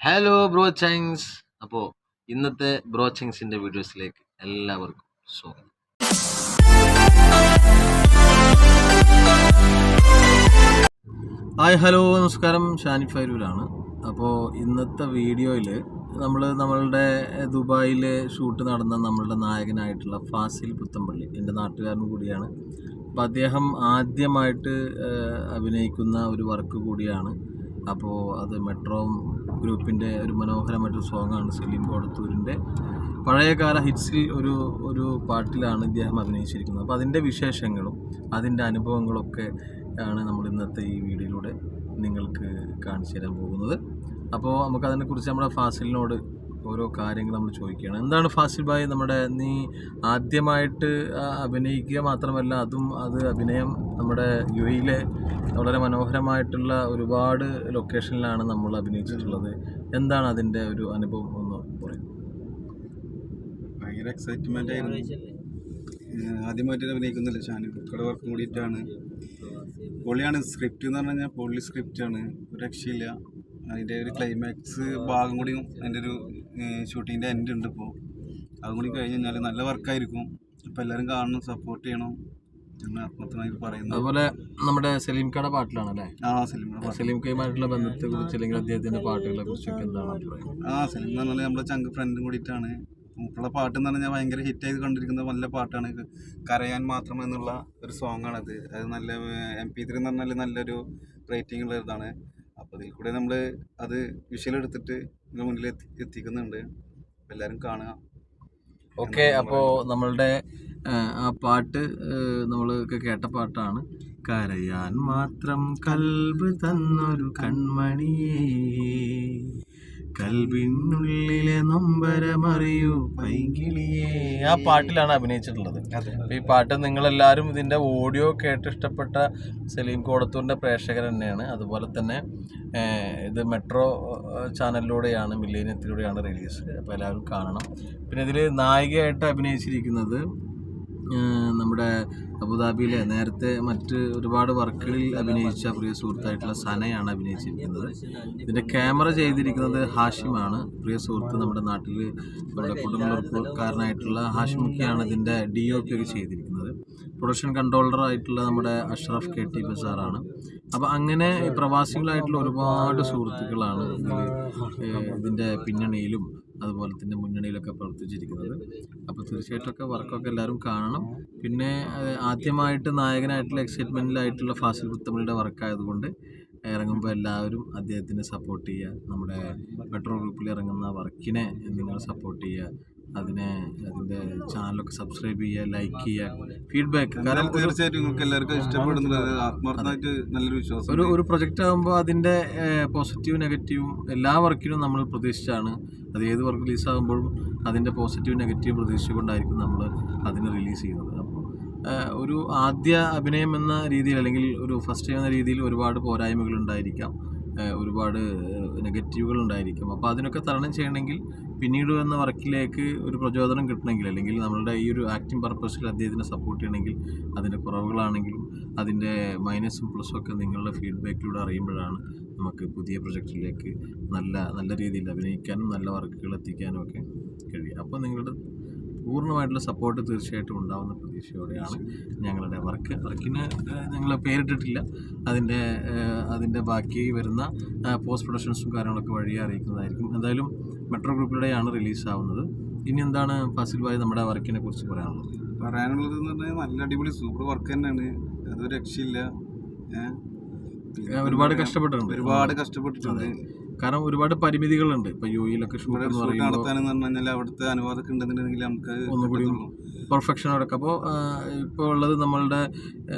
Hello bro ചൈങ്സ് അപ്പോൾ ഇന്നത്തെ bro ചൈങ്സിന്റെ വീഡിയോസിലേക്ക് എല്ലാവർക്കും സ്വാഗതം. ഹായ് ഹലോ നമസ്കാരം. ഷാനി ഫൈരൂരാണ്. അപ്പോൾ ഇന്നത്തെ വീഡിയോയിൽ നമ്മൾ നമ്മളുടെ ദുബായിൽ ഷൂട്ട് നടന്ന നമ്മളുടെ നായകനായിട്ടുള്ള ഫാസിൽ പുത്തമ്പള്ളി എന്റെ നാട്ടുകാരൻ കൂടിയാണ്. അപ്പോൾ അദ്ദേഹം ആദ്യമായിട്ട് അഭിനയിക്കുന്ന ഒരു വർക്ക് കൂടിയാണ്. അപ്പോൾ അത് മെട്രോ ഗ്രൂപ്പിന്റെ ഒരു മനോഹരമായിട്ടൊരു സോങ്ങാണ് സലീം കോടത്തൂരിന്റെ. പഴയകാല ഹിറ്റ്സിൽ ഒരു ഒരു പാട്ടിലാണ് ഇദ്ദേഹം അഭിനയിച്ചിരിക്കുന്നത്. അപ്പോൾ അതിന്റെ വിശേഷങ്ങളും അതിന്റെ അനുഭവങ്ങളൊക്കെ ആണ് നമ്മൾ ഇന്നത്തെ ഈ വീഡിയോയിലൂടെ നിങ്ങൾക്ക് കാണിച്ചു തരാൻ പോകുന്നത്. അപ്പോൾ നമുക്ക് അതിനെക്കുറിച്ച് നമ്മുടെ ഫാസിലിനോട് ഓരോ കാര്യങ്ങൾ നമ്മൾ ചോദിക്കുകയാണ്. എന്താണ് ഫാസിൽ ഭായ് നമ്മുടെ നീ ആദ്യമായിട്ട് അഭിനയിക്കുക മാത്രമല്ല അതും അത് അഭിനയം നമ്മുടെ യു എയിലെ വളരെ മനോഹരമായിട്ടുള്ള ഒരുപാട് ലൊക്കേഷനിലാണ് നമ്മൾ അഭിനയിച്ചിട്ടുള്ളത്. എന്താണ് അതിന്റെ ഒരു അനുഭവം എന്ന് പറയും ഭയങ്കര എക്സൈറ്റ്മെന്റ് ആയിരുന്നു. ആദ്യമായിട്ട് അഭിനയിക്കുന്നില്ല ഷാനി ബുക്കയുടെ വർക്ക് കൂടിയിട്ടാണ് പൊളിയാണ് സ്ക്രിപ്റ്റ് എന്ന് പറഞ്ഞു കഴിഞ്ഞാൽ പൊള്ളി സ്ക്രിപ്റ്റാണ് ഒരു രക്ഷയില്ല. അതിന്റെ ഒരു ക്ലൈമാക്സ് ഭാഗം കൂടിയും അതിന്റെ ഒരു ഷൂട്ടിങ്ങിന്റെ എൻഡ് ഉണ്ട് ഇപ്പോൾ അതും കൂടി കഴിഞ്ഞ് കഴിഞ്ഞാൽ നല്ല വർക്കായിരിക്കും. അപ്പോൾ എല്ലാവരും കാണണം സപ്പോർട്ട് ചെയ്യണം അതുപോലെ നമ്മുടെ സലീം കട പാട്ടിലാണ് അല്ലേ ആ സലിം കൂടെ പറഞ്ഞു. സലീം കൈമായിട്ടുള്ള ബന്ധത്തെക്കുറിച്ച് അല്ലെങ്കിൽ അദ്ദേഹത്തിന്റെ പാട്ടുകളെ കുറിച്ചൊക്കെ എന്താണ് അഭിപ്രായം? ആ സലീം എന്ന് പറഞ്ഞാൽ നമ്മുടെ ചങ്ക് ഫ്രണ്ടും കൂടിയിട്ടാണ്. മൂപ്പുള്ള പാട്ട് എന്ന് പറഞ്ഞാൽ ഭയങ്കര ഹിറ്റ് ചെയ്ത് കണ്ടിരിക്കുന്ന നല്ല പാട്ടാണ്. കരയാൻ മാത്രം എന്നുള്ള ഒരു സോങ്ങാണത് അത് നല്ല എം പി ത്രീ എന്ന് പറഞ്ഞാൽ നല്ലൊരു റേറ്റിംഗ് ഉള്ള ഇതാണ്. അപ്പോൾ ഇതിൽ കൂടെ നമ്മൾ അത് വിഷയിലെടുത്തിട്ട് നിങ്ങളുടെ മുന്നിൽ എത്തി എത്തിക്കുന്നുണ്ട്. എല്ലാവരും കാണുക. ഓക്കെ അപ്പോൾ നമ്മളുടെ ആ പാട്ട് നമ്മളൊക്കെ കേട്ട പാട്ടാണ്. കരയാൻ മാത്രം കൽബ് തന്നൊരു കൺമണിയേ. കൽബിനുള്ളിലെ നൊമ്പരമറിയൂ പൈകിളിയേ ആ പാട്ടിലാണ് അഭിനയിച്ചിട്ടുള്ളത്. ഈ പാട്ട് നിങ്ങളെല്ലാവരും ഇതിന്റെ ഓഡിയോ കേട്ട് ഇഷ്ടപ്പെട്ട സലീം കോടത്തൂരിന്റെ പ്രേക്ഷകർ തന്നെയാണ്. അതുപോലെ തന്നെ ഇത് മെട്രോ ചാനലിലൂടെയാണ് മില്ലേനിയത്തിലൂടെയാണ് റിലീസ്. അപ്പോൾ എല്ലാവരും കാണണം. പിന്നെ ഇതിൽ നായികയായിട്ട് അഭിനയിച്ചിരിക്കുന്നത് നമ്മുടെ അബുദാബിയിലെ നേരത്തെ മറ്റ് ഒരുപാട് വർക്കുകളിൽ അഭിനയിച്ച പ്രിയ സുഹൃത്തായിട്ടുള്ള സനയാണ് അഭിനയിച്ചിരിക്കുന്നത്. ഇതിന്റെ ക്യാമറ ചെയ്തിരിക്കുന്നത് ഹാഷിമാണ്. പ്രിയ സുഹൃത്ത് നമ്മുടെ നാട്ടിൽ നമ്മുടെ കുടുംബക്കാരനായിട്ടുള്ള ഹാഷിമുഖിയാണ് ഇതിന്റെ ഡി ഒ പി ഒക്കെ ചെയ്തിരിക്കുന്നത്. പ്രൊഡക്ഷൻ കൺട്രോളർ ആയിട്ടുള്ള നമ്മുടെ അഷ്റഫ് കെ ടി ബസാറാണ് അപ്പോൾ അങ്ങനെ പ്രവാസികളായിട്ടുള്ള ഒരുപാട് സുഹൃത്തുക്കളാണ് ഇതിന്റെ പിന്നണിയിലും അതുപോലെ തന്നെ മുന്നണിയിലൊക്കെ പ്രവർത്തിച്ചിരിക്കുന്നത്. അപ്പോൾ തീർച്ചയായിട്ടൊക്കെ വർക്കൊക്കെ എല്ലാവരും കാണണം. പിന്നെ ആദ്യമായിട്ട് നായകനായിട്ടുള്ള എക്സൈറ്റ്മെന്റിലായിട്ടുള്ള ഫാസിൽ പുത്തമലിയുടെ വർക്കായതുകൊണ്ട് ഇറങ്ങുമ്പോൾ എല്ലാവരും അദ്ദേഹത്തിനെ സപ്പോർട്ട് ചെയ്യുക. നമ്മുടെ മെട്രോ ഗ്രൂപ്പിൽ ഇറങ്ങുന്ന വർക്കിനെ നിങ്ങൾ സപ്പോർട്ട് ചെയ്യുക. അതിനെ അതിന്റെ ചാനലൊക്കെ സബ്സ്ക്രൈബ് ചെയ്യുക ലൈക്ക് ചെയ്യുക. ഫീഡ്ബാക്ക് കാരണം തീർച്ചയായിട്ടും നിങ്ങൾക്ക് എല്ലാവർക്കും ഇഷ്ടപ്പെടുന്നുണ്ട്. ആത്മാർത്ഥമായിട്ട് നല്ലൊരു വിശ്വാസം ഒരു ഒരു പ്രൊജക്റ്റ് ആകുമ്പോൾ അതിന്റെ പോസിറ്റീവ് നെഗറ്റീവും എല്ലാ വർക്കിനും നമ്മൾ പ്രതീക്ഷിച്ചാണ്. അത് ഏത് വർക്ക് റിലീസാകുമ്പോഴും അതിന്റെ പോസിറ്റീവ് നെഗറ്റീവ് പ്രതീക്ഷിച്ചുകൊണ്ടായിരിക്കും നമ്മൾ അതിനെ റിലീസ് ചെയ്യുന്നത്. ഒരു ആദ്യ അഭിനയം എന്ന രീതിയിൽ അല്ലെങ്കിൽ ഒരു ഫസ്റ്റ് എന്ന രീതിയിൽ ഒരുപാട് പോരായ്മകൾ ഉണ്ടായിരിക്കാം. ഒരുപാട് നെഗറ്റീവുകൾ ഉണ്ടായിരിക്കും. അപ്പോൾ അതിനൊക്കെ തരണം ചെയ്യണമെങ്കിൽ പിന്നീട് വന്ന വർക്കിലേക്ക് ഒരു പ്രചോദനം കിട്ടണമെങ്കിൽ അല്ലെങ്കിൽ നമ്മളുടെ ഈ ഒരു ആക്ടിങ് പർപ്പസിൽ അദ്ദേഹത്തിനെ സപ്പോർട്ട് ചെയ്യണമെങ്കിൽ അതിന്റെ കുറവുകളാണെങ്കിലും അതിന്റെ മൈനസും പ്ലസും ഒക്കെ നിങ്ങളുടെ ഫീഡ്ബാക്കിലൂടെ അറിയുമ്പോഴാണ് നമുക്ക് പുതിയ പ്രൊജക്റ്റിലേക്ക് നല്ല നല്ല രീതിയിൽ അഭിനയിക്കാനും നല്ല വർക്കുകൾ എത്തിക്കാനും ഒക്കെ കഴിയും അപ്പോൾ നിങ്ങളുടെ പൂർണമായിട്ടുള്ള സപ്പോർട്ട് തീർച്ചയായിട്ടും ഉണ്ടാവുന്ന പ്രതീക്ഷയോടെയാണ് ഞങ്ങളുടെ വർക്ക് വർക്കിന് ഞങ്ങൾ പേരിട്ടിട്ടില്ല. അതിന്റെ അതിന്റെ ബാക്കി വരുന്ന പോസ്റ്റ് പ്രൊഡക്ഷൻസും കാര്യങ്ങളൊക്കെ വഴിയെ അറിയിക്കുന്നതായിരിക്കും. എന്തായാലും മെട്രോ ഗ്രൂപ്പിലൂടെയാണ് റിലീസാവുന്നത് ഇനി എന്താണ് ഫസിൽ ഭായി നമ്മുടെ വർക്കിനെ കുറിച്ച് പറയാനുള്ളത്? പറയാനുള്ളത് എന്ന് പറഞ്ഞാൽ നല്ല അടിപൊളി സൂപ്പർ വർക്ക് തന്നെയാണ്. അതൊരു രക്ഷയില്ല. ഒരുപാട് കഷ്ടപ്പെട്ടിട്ടുണ്ട്. ഒരുപാട് കഷ്ടപ്പെട്ടിട്ടുണ്ട്. കാരണം ഒരുപാട് പരിമിതികളുണ്ട്. ഇപ്പൊ യു ഇയിലൊക്കെ ഷൂട്ട് നടത്താനെന്ന് പറഞ്ഞു കഴിഞ്ഞാൽ അവിടുത്തെ അനുവാദമൊക്കെ ഉണ്ടെന്നുണ്ടെങ്കിൽ നമുക്ക് ഒന്നുകൂടി പെർഫെക്ഷൻ പെർഫെക്ഷനോടൊക്കെ അപ്പോൾ ഇപ്പോൾ ഉള്ളത് നമ്മളുടെ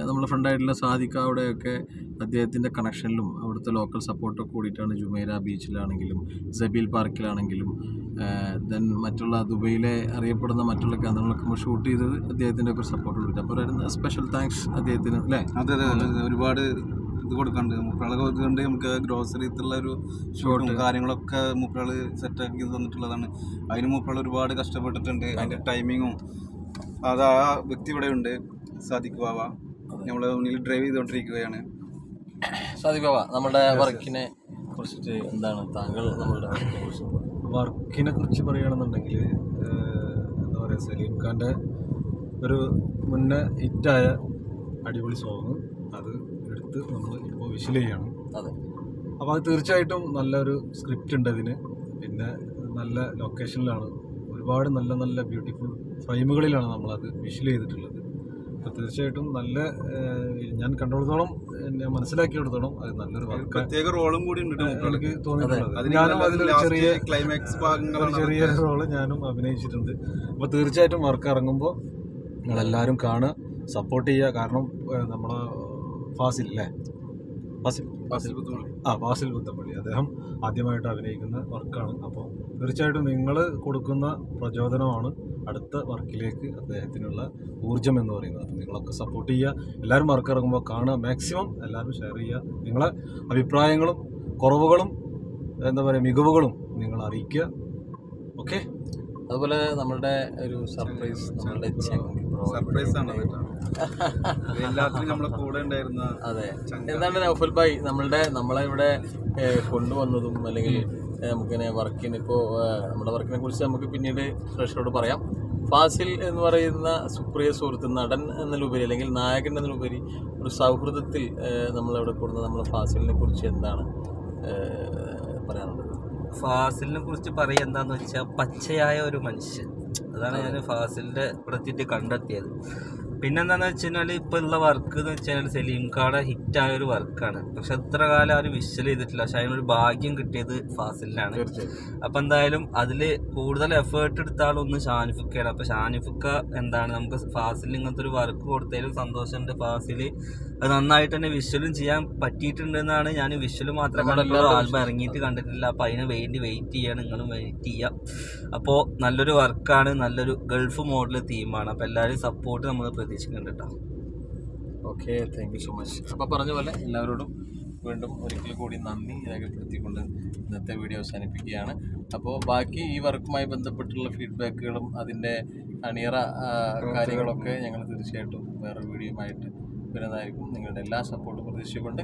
നമ്മുടെ ഫ്രണ്ടായിട്ടുള്ള സാധിക്ക അവിടെയൊക്കെ അദ്ദേഹത്തിന്റെ കണക്ഷനിലും അവിടുത്തെ ലോക്കൽ സപ്പോർട്ടൊക്കെ കൂടിയിട്ടാണ് ജുമൈര ബീച്ചിലാണെങ്കിലും സബീൽ പാർക്കിലാണെങ്കിലും ദെൻ മറ്റുള്ള ദുബൈയിലെ അറിയപ്പെടുന്ന മറ്റുള്ള കേന്ദ്രങ്ങളൊക്കെ നമ്മൾ ഷൂട്ട് ചെയ്തത് അദ്ദേഹത്തിന്റെ ഒക്കെ സപ്പോർട്ട് കൊടുക്കുക അപ്പോൾ ഒരു സ്പെഷ്യൽ താങ്ക്സ് അദ്ദേഹത്തിന് അല്ലേ? അതെ അതെ. ഒരുപാട് ഇത് കൊടുക്കണ്ട്. മുപ്പളെ കൊടുക്കുന്നുണ്ട് നമുക്ക് ഗ്രോസറിത്തുള്ള ഒരു ഷോട്ടും കാര്യങ്ങളൊക്കെ മുപ്പൾ സെറ്റാക്കി തന്നിട്ടുള്ളതാണ്. അതിന് മുപ്പള ഒരുപാട് കഷ്ടപ്പെട്ടിട്ടുണ്ട്. അതിന്റെ ടൈമിങ്ങും അത് ആ വ്യക്തി ഇവിടെ ഉണ്ട്. സാദിഖ് ബാബ നമ്മളെ മുന്നിൽ ഡ്രൈവ് ചെയ്തുകൊണ്ടിരിക്കുകയാണ് സാദിഖ് ബാബ നമ്മുടെ വർക്കിനെ കുറിച്ചിട്ട് എന്താണ് താങ്കൾ നമ്മളുടെ വർക്കിനെ കുറിച്ച് വർക്കിനെ കുറിച്ച് പറയുകയാണെന്നുണ്ടെങ്കിൽ എന്താ പറയുക സലീം ഖാന്റെ ഒരു മുന്നേ ഹിറ്റായ അടിപൊളി സോങ് അത് എടുത്ത് നമ്മൾ ഇപ്പോൾ വിഷിൽ ചെയ്യണം. അതെ. അപ്പോൾ അത് തീർച്ചയായിട്ടും നല്ലൊരു സ്ക്രിപ്റ്റ് ഉണ്ട് അതിന് പിന്നെ നല്ല ലൊക്കേഷനിലാണ് ഒരുപാട് നല്ല നല്ല ബ്യൂട്ടിഫുൾ ഫ്രെയിമുകളിലാണ് നമ്മളത് വിഷിൽ ചെയ്തിട്ടുള്ളത്. അപ്പോൾ തീർച്ചയായിട്ടും നല്ല ഞാൻ കണ്ടിടത്തോളം ഞാൻ മനസ്സിലാക്കിയെടുത്തോളം അത് നല്ലൊരു വർക്ക് പ്രത്യേക റോളും കൂടി ഉണ്ട് എനിക്ക് തോന്നിയിട്ടുള്ളത്. ഞാനും അതിലൊരു ചെറിയ ക്ലൈമാക്സ് ഭാഗങ്ങളും ചെറിയ റോൾ ഞാനും അഭിനയിച്ചിട്ടുണ്ട്. അപ്പോൾ തീർച്ചയായിട്ടും വർക്ക് ഇറങ്ങുമ്പോൾ നിങ്ങളെല്ലാവരും കാണുക സപ്പോർട്ട് ചെയ്യുക. കാരണം നമ്മളെ ഫാസിൽ അല്ലേ? ഫാസിൽ. ഫാസിൽ പുത്തുമണി. ആ ഫാസിൽ പുത്തപ്പള്ളി അദ്ദേഹം ആദ്യമായിട്ട് അഭിനയിക്കുന്ന വർക്കാണ്. അപ്പോൾ തീർച്ചയായിട്ടും നിങ്ങൾ കൊടുക്കുന്ന പ്രചോദനമാണ് അടുത്ത വർക്കിലേക്ക് അദ്ദേഹത്തിനുള്ള ഊർജം എന്ന് പറയുന്നത്. നിങ്ങളൊക്കെ സപ്പോർട്ട് ചെയ്യുക. എല്ലാവരും വർക്ക് ഇറങ്ങുമ്പോൾ കാണുക. മാക്സിമം എല്ലാവരും ഷെയർ ചെയ്യുക. നിങ്ങളെ അഭിപ്രായങ്ങളും കുറവുകളും എന്താ പറയുക മികവുകളും നിങ്ങൾ അറിയിക്കുക. ഓക്കെ അതുപോലെ നമ്മളുടെ ഒരു സർപ്രൈസ് നമ്മളുടെ. സർപ്രൈസ് ആണ്. എല്ലാത്തിനും നമ്മളെ കൂടെ ഉണ്ടായിരുന്ന അതെ. എന്താണ് നൗഫൽ ഭായ്? നമ്മളുടെ നമ്മളെ ഇവിടെ കൊണ്ടുവന്നതും അല്ലെങ്കിൽ നമുക്ക് നമുക്കിങ്ങനെ വർക്കിന് ഇപ്പോൾ നമ്മുടെ വർക്കിനെ കുറിച്ച് നമുക്ക് പിന്നീട് ഫ്രഷറോട് പറയാം. ഫാസിൽ എന്ന് പറയുന്ന സുപ്രിയ സുഹൃത്ത് നടൻ എന്നതിലുപരി അല്ലെങ്കിൽ നായകൻ എന്നതിലുപരി ഒരു സൗഹൃദത്തിൽ നമ്മളിവിടെ കൊടുക്കുന്ന നമ്മളെ ഫാസിലിനെ കുറിച്ച് എന്താണ് പറയാനുള്ളത്? ഫാസിലിനെ കുറിച്ച് പറയുക എന്താണെന്ന് വെച്ചാൽ പച്ചയായ ഒരു മനുഷ്യൻ. അതാണ് ഞാൻ ഫാസിലിന്റെ പ്രത്യറ്റ് കണ്ടെത്തിയത്. പിന്നെന്താന്ന് വെച്ച് കഴിഞ്ഞാൽ ഇപ്പൊ ഉള്ള വർക്ക് എന്ന് വെച്ചാൽ സലീം കാടെ ഹിറ്റായ ഒരു വർക്കാണ്. പക്ഷെ എത്ര കാലം ആരും വിഷ്വൽ ചെയ്തിട്ടില്ല. പക്ഷെ അതിനൊരു ഭാഗ്യം കിട്ടിയത് ഫാസിലിനാണ്. അപ്പോൾ അപ്പൊ എന്തായാലും അതിൽ കൂടുതൽ എഫേർട്ട് എടുത്ത ആളൊന്ന് ഷാനിഫുക്കയാണ് അപ്പോൾ ഷാനിഫുക്ക എന്താണ്? നമുക്ക് ഫാസിൽ ഇങ്ങനത്തെ ഒരു വർക്ക് കൊടുത്തതിലും സന്തോഷമുണ്ട്. ഫാസിൽ അത് നന്നായിട്ട് തന്നെ വിഷ്വലും ചെയ്യാൻ പറ്റിയിട്ടുണ്ടെന്നാണ് ഞാൻ വിഷ്വൽ മാത്രമേ നമ്മുടെ കണ്ടുള്ളൂ ആൽബം ഇറങ്ങിയിട്ട് കണ്ടിട്ടില്ല. അപ്പൊ അതിന് വേണ്ടി വെയിറ്റ് ചെയ്യാണ്. നിങ്ങളും വെയിറ്റ് ചെയ്യാം. അപ്പോൾ നല്ലൊരു വർക്കാണ് നല്ലൊരു ഗൾഫ് മോഡൽ തീമാണ് അപ്പോൾ എല്ലാവരും സപ്പോർട്ട് നമ്മൾ പ്രതീക്ഷിക്കുന്നുണ്ട് കേട്ടോ. Okay thank you so much അപ്പോൾ പറഞ്ഞ പോലെ എല്ലാവരോടും വീണ്ടും ഒരിക്കൽ കൂടി നന്ദി രേഖപ്പെടുത്തിക്കൊണ്ട് ഇന്നത്തെ വീഡിയോ അവസാനിപ്പിക്കുകയാണ്. അപ്പോൾ ബാക്കി ഈ വർക്കുമായി ബന്ധപ്പെട്ടുള്ള ഫീഡ്ബാക്കുകളും അതിന്റെ അണിയറ കാര്യങ്ങളൊക്കെ ഞങ്ങൾ തീർച്ചയായിട്ടും വേറെ വീഡിയോയുമായിട്ട് വരുന്നതായിരിക്കും. നിങ്ങളുടെ എല്ലാ സപ്പോർട്ടും പ്രതീക്ഷിച്ചുകൊണ്ട്